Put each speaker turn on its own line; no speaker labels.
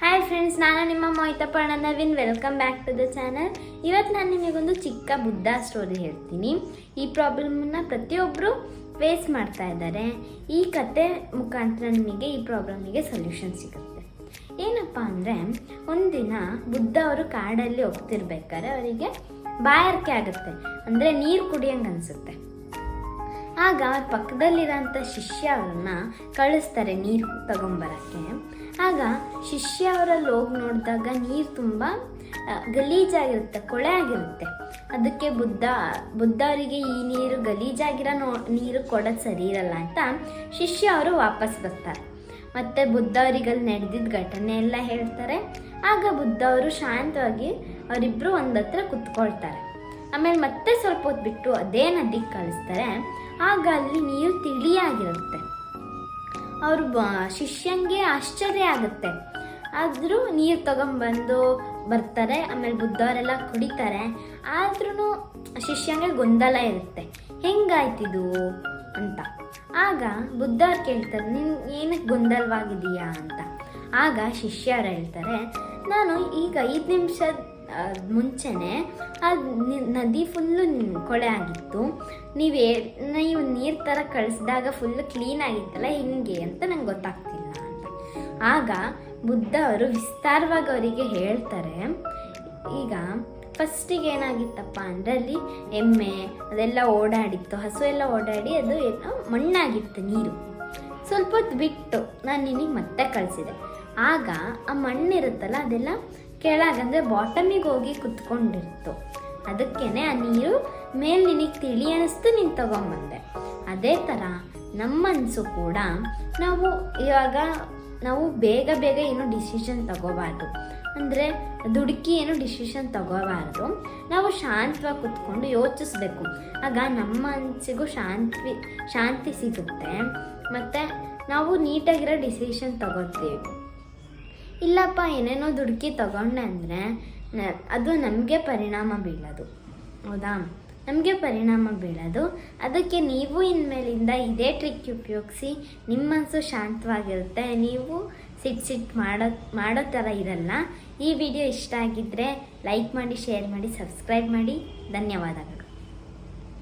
Hi friends ನಾನು ನಿಮ್ಮ ಮೊಯ್ತಪರ್ಣ Naveen. Welcome back to the channel ಇವತ್ತು ನಾನು ನಿಮಗೊಂದು ಚಿಕ್ಕ ಬುದ್ಧ ಸ್ಟೋರಿ ಹೇಳ್ತೀನಿ. ಈ ಪ್ರಾಬ್ಲಮನ್ನು ಪ್ರತಿಯೊಬ್ಬರು ಫೇಸ್ ಮಾಡ್ತಾ ಇದ್ದಾರೆ. ಈ ಕತೆ ಮುಖಾಂತರ ನಿಮಗೆ ಈ ಪ್ರಾಬ್ಲಮಿಗೆ ಸೊಲ್ಯೂಷನ್ ಸಿಗುತ್ತೆ. ಏನಪ್ಪ ಅಂದರೆ, ಒಂದಿನ ಬುದ್ಧ ಅವರು ಕಾಡಲ್ಲಿ ಹೋಗ್ತಿರ್ಬೇಕಾದ್ರೆ ಅವರಿಗೆ ಬಾಯಾರಿಕೆ ಆಗುತ್ತೆ. ಅಂದರೆ ನೀರು ಕುಡಿಯಂಗೆ ಅನಿಸುತ್ತೆ. ಆಗ ಪಕ್ಕದಲ್ಲಿರೋಂಥ ಶಿಷ್ಯ ಅವ್ರನ್ನ ಕಳಿಸ್ತಾರೆ ನೀರು ತಗೊಂಬರಕ್ಕೆ. ಆಗ ಶಿಷ್ಯ ಅವರಲ್ಲಿ ಹೋಗಿ ನೋಡಿದಾಗ ನೀರು ತುಂಬ ಗಲೀಜಾಗಿರುತ್ತೆ ಕೊಳೆ ಆಗಿರುತ್ತೆ ಅದಕ್ಕೆ ಬುದ್ಧ ಬುದ್ಧ ಅವರಿಗೆ ಈ ನೀರು ಗಲೀಜಾಗಿರೋ ನೋ, ನೀರು ಕೊಡೋದು ಸರಿ ಇರಲ್ಲ ಅಂತ ಶಿಷ್ಯ ಅವರು ವಾಪಸ್ ಬರ್ತಾರೆ. ಮತ್ತು ಬುದ್ಧ ಅವರಿಗೆ ಅಲ್ಲಿ ನಡೆದಿದ್ದ ಘಟನೆ ಎಲ್ಲ ಹೇಳ್ತಾರೆ. ಆಗ ಬುದ್ಧ ಅವರು ಶಾಂತವಾಗಿ ಅವರಿಬ್ಬರು ಒಂದತ್ರ ಕುತ್ಕೊಳ್ತಾರೆ. ಆಮೇಲೆ ಮತ್ತೆ ಸ್ವಲ್ಪ ಹೊತ್ತು ಬಿಟ್ಟು ಅದೇ ನದಿಗೆ ಕಳಿಸ್ತಾರೆ. ಆಗ ಅಲ್ಲಿ ನೀರು ತಿಳಿಯಾಗಿರುತ್ತೆ. ಅವರು ಶಿಷ್ಯಂಗೆ ಆಶ್ಚರ್ಯ ಆಗುತ್ತೆ. ಆದರೂ ನೀರು ತಗೊಂಬಂದು ಬರ್ತಾರೆ, ಆಮೇಲೆ ಬುದ್ಧವರೆಲ್ಲ ಕುಡಿತಾರೆ. ಆದ್ರೂ ಶಿಷ್ಯಂಗೆ ಗೊಂದಲ ಇರುತ್ತೆ. ಹೆಂಗಾಯ್ತಿದು ಅಂತ. ಆಗ ಬುದ್ಧ ಅವ್ರು ಕೇಳ್ತಾರೆ, ನಿನ್ ಏನಕ್ಕೆ ಗೊಂದಲವಾಗಿದೆಯಾ ಅಂತ. ಆಗ ಶಿಷ್ಯರು ಹೇಳ್ತಾರೆ, ನಾನು ಈಗ ಐದು ನಿಮಿಷದ ಮುಂಚೆನೆ ಆ ನದಿ ಫುಲ್ಲು ಕೊಳೆ ಆಗಿತ್ತು. ನೀವೇ, ನೀವು ನೀರು ಥರ ಕಳಿಸಿದಾಗ ಫುಲ್ಲು ಕ್ಲೀನ್ ಆಗಿತ್ತಲ್ಲ, ಹಿಂಗೆ ಅಂತ ನಂಗೆ ಗೊತ್ತಾಗ್ತಿಲ್ಲ ಅಂತ. ಆಗ ಬುದ್ಧ ಅವರು ವಿಸ್ತಾರವಾಗಿ ಅವರಿಗೆ ಹೇಳ್ತಾರೆ, ಈಗ ಫಸ್ಟಿಗೆ ಏನಾಗಿತ್ತಪ್ಪ ಅಂದರೆ ಅಲ್ಲಿ ಎಮ್ಮೆ, ಅದೆಲ್ಲ ಓಡಾಡಿತ್ತು. ಹಸು ಎಲ್ಲ ಓಡಾಡಿ ಅದು ಏನೋ ಮಣ್ಣಾಗಿತ್ತು ನೀರು. ಸ್ವಲ್ಪ ಹೊತ್ತು ಬಿಟ್ಟು ನಾನು ನಿನಗೆ ಮತ್ತೆ ಕಳಿಸಿದೆ. ಆಗ ಆ ಮಣ್ಣಿರುತ್ತಲ್ಲ, ಅದೆಲ್ಲ ಕೆಳಗೆ ಅಂದರೆ ಬಾಟಮಿಗೆ ಹೋಗಿ ಕುತ್ಕೊಂಡಿರ್ತು. ಅದಕ್ಕೇನೆ ಆ ನೀರು ಮೇಲೆ ನಿನಗೆ ತಿಳಿ ಅನಿಸ್ತು ನೀನು ತಗೊಂಬಂದೆ. ಅದೇ ಥರ ನಮ್ಮ ಮನಸ್ಸು ಕೂಡ ನಾವು ಇವಾಗ ನಾವು ಬೇಗ ಬೇಗ ಏನು ಡಿಸಿಷನ್ ತಗೋಬಾರ್ದು. ಅಂದರೆ ದುಡುಕಿ ಏನು ಡಿಸಿಷನ್ ತಗೋಬಾರ್ದು. ನಾವು ಶಾಂತವಾಗಿ ಕುತ್ಕೊಂಡು ಯೋಚಿಸ್ಬೇಕು. ಆಗ ನಮ್ಮ ಮನಸ್ಸಿಗೂ ಶಾಂತಿ ಶಾಂತಿ ಸಿಗುತ್ತೆ. ಮತ್ತು ನಾವು ನೀಟಾಗಿರೋ ಡಿಸಿಷನ್ ತಗೋತೀವಿ. ಇಲ್ಲಪ್ಪ, ಏನೇನೋ ದುಡುಕಿ ತಗೊಂಡೆ ಅಂದರೆ ಅದು ನಮಗೆ ಪರಿಣಾಮ ಬೀಳೋದು. ಹೌದಾ? ನಮಗೆ ಪರಿಣಾಮ ಬೀಳೋದು. ಅದಕ್ಕೆ ನೀವು ಇನ್ಮೇಲಿಂದ ಇದೇ ಟ್ರಿಕ್ ಉಪಯೋಗಿಸಿ ನಿಮ್ಮ ಮನಸ್ಸು ಶಾಂತವಾಗಿರುತ್ತೆ. ನೀವು ಸಿಟ್ ಸಿಟ್ ಮಾಡೋ ಮಾಡೋ ಥರ ಇರಲ್ಲ. ಈ ವಿಡಿಯೋ ಇಷ್ಟ ಆಗಿದ್ದರೆ ಲೈಕ್ ಮಾಡಿ ಶೇರ್ ಮಾಡಿ ಸಬ್ಸ್ಕ್ರೈಬ್ ಮಾಡಿ. ಧನ್ಯವಾದಗಳು.